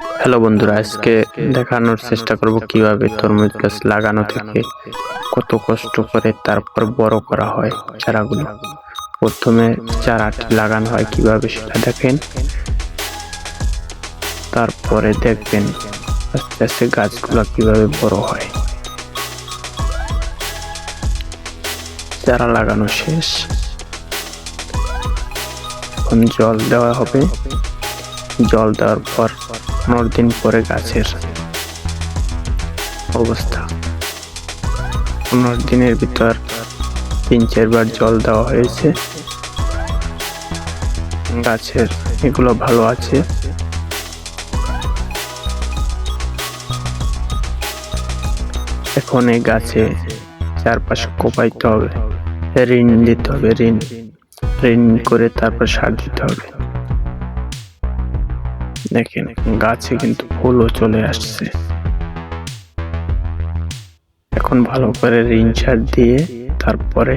Hello বন্ধুরা, আজকে দেখানোর চেষ্টা করব কীভাবে তরমুজ গাছ লাগানো থেকে কত কষ্ট করে তারপর বড় করা হয় চারাগুলো। প্রথমে চারাটি লাগানো হয় কীভাবে সেটা দেখেন। তারপরে দেখবেন আস্তে আস্তে গাছগুলো কীভাবে বড় হয়। চারা লাগানো শেষ। এখন জল দেওয়া হবে। জল দেওয়ার পর পনেরো দিন পরে গাছের অবস্থা। পনেরো দিনের ভিতর তিন, চারবার জল দেওয়া হয়েছে। গাছের এগুলো ভালো আছে। এখন এই গাছে চারপাশে কোপাইতে হবে, ঋণ দিতে হবে, ঋণ ঋণ করে তারপর সার দিতে হবে। দেখেন গাছে কিন্তু ফুলও চলে আসছে। এখন ভালো করে রিং সার দিয়ে তারপরে